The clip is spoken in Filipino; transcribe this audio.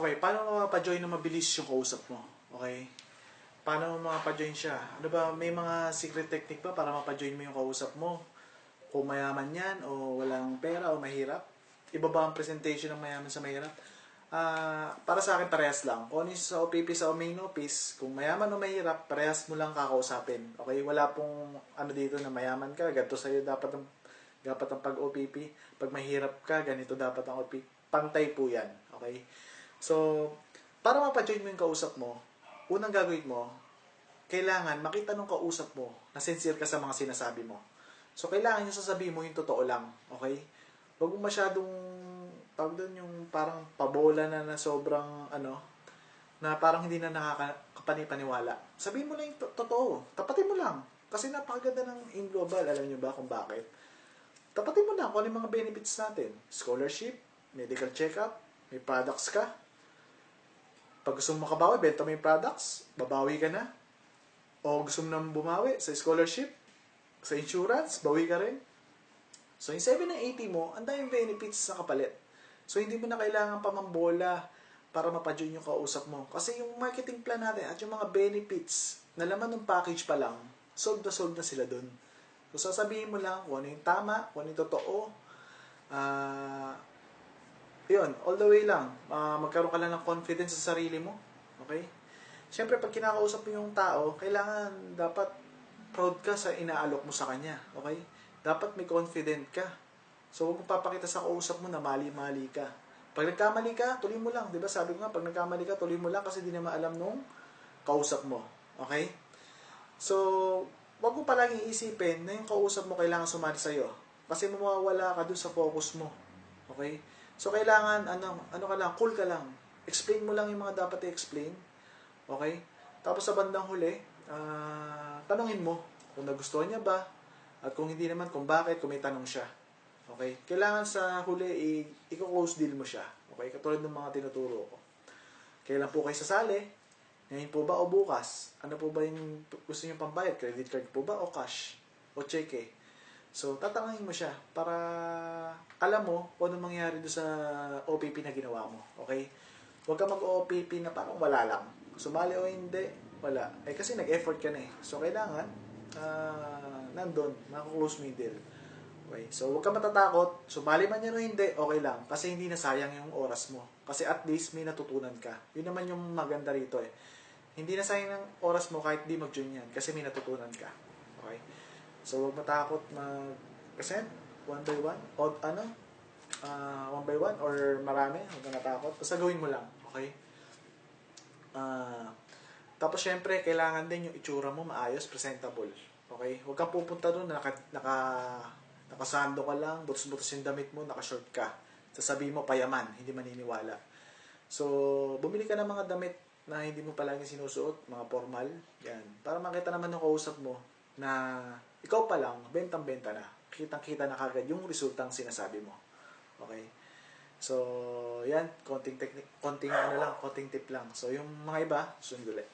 Okay, paano mo mapajoin na mabilis yung kausap mo? Okay? Paano mo mapajoin siya? Ano ba, may mga secret technique ba para mapajoin mo yung kausap mo? Kung mayaman yan, o walang pera, o mahirap? Iba ba ang presentation ng mayaman sa mahirap? Ah, para sa akin, parehas lang. Kung ano sa OPP sa main office, kung mayaman o mahirap, parehas mo lang kakausapin. Okay? Wala pong ano dito na mayaman ka, ganito sa'yo dapat ang dapat ang pag-OPP. Pag mahirap ka, ganito dapat ang OPP. Pantay po yan. Okay? So, para mapajoin mo yung kausap mo, unang gagawin mo, kailangan makita nung kausap mo na sincere ka sa mga sinasabi mo. So, kailangan yung sasabihin mo yung totoo lang. Okay? Huwag mo masyadong, tawag doon yung parang pabola na na sobrang, ano, na parang hindi na nakakapani-paniwala. Sabihin mo lang yung to- totoo. Tapatin mo lang. Kasi napakaganda ng in global. Alam nyo ba kung bakit? Tapatin mo lang kung ano yung mga benefits natin. Scholarship, medical check-up, may products ka. Pag gusto mo makabawi, benta mo yung products, babawi ka na. O gusto mo nang bumawi sa scholarship, sa insurance, bawi ka rin. So, yung 7 ng 80 mo, ang daming benefits sa kapalit. So, hindi mo na kailangan pa mambola para mapadyon yung kausap mo. Kasi yung marketing plan natin at yung mga benefits na laman ng package pa lang, sold na sold na sila dun. So, sasabihin mo lang kung ano yung tama, kung ano yung totoo. Ah, yun, all the way lang. Ah, magkaroon ka lang ng confidence sa sarili mo. Okay? Siyempre, pag kinakausap mo yung tao, kailangan dapat proud ka sa inaalok mo sa kanya. Okay? Dapat may confident ka. So, huwag mo papakita sa kausap mo na mali-mali ka. Pag nagkamali ka, tuloy mo lang. Di ba sabi ko nga, pag nagkamali ka, tuloy mo lang kasi di na maalam nung kausap mo. Okay? So, wag mo palaging isipin na yung kausap mo kailangan sumali sa'yo. Kasi mawawala ka dun sa focus mo. Okay? So, kailangan, ano, ano ka lang, cool ka lang. Explain mo lang yung mga dapat i-explain. Okay? Tapos sa bandang huli, ah, tanungin mo kung nagustuhan niya ba, at kung hindi naman, kung bakit, kung may tanong siya. Okay? Kailangan sa huli, i- i-close deal mo siya. Okay? Katulad ng mga tinuturo ko. Kailan po kayo sasali? Ngayon po ba o bukas? Ano po ba yung gusto niyo pambayad? Credit card po ba o cash? O cheque? So, tatanungin mo siya para alam mo kung ano mangyayari doon sa OPP na ginawa mo. Okay? Huwag ka mag-OPP na parang wala lang. Sumali o hindi, wala. Eh kasi nag-effort ka na eh. So, kailangan ah nandun, yung deal. Okay? So, huwag ka matatakot. Sumali man yan o hindi, okay lang. Kasi hindi na sayang yung oras mo. Kasi at least may natutunan ka. Yun naman yung maganda rito eh. Hindi na sayang ng oras mo kahit di mag-join yan. Kasi may natutunan ka. Okay? So, huwag matakot mag present one by one. O ano? Ah, one by one or marami. Huwag ka natakot. Basta gawin mo lang. Okay? Ah, tapos syempre, kailangan din yung itsura mo maayos, presentable. Okay? Huwag kang pupunta doon na naka, naka, nakasando ka lang, butos-butos yung damit mo, naka-short ka. Sasabihin mo, payaman, hindi maniniwala. So, bumili ka ng mga damit na hindi mo palagi sinusuot, mga formal, yan. Para makita naman ng kausap mo na ikaw pa lang, bentang-benta na. Kitang-kita na kagad yung resultang sinasabi mo. Okay? So, yan, konting technique, konting ano lang, konting tip lang. So, yung mga iba, sunod ulit.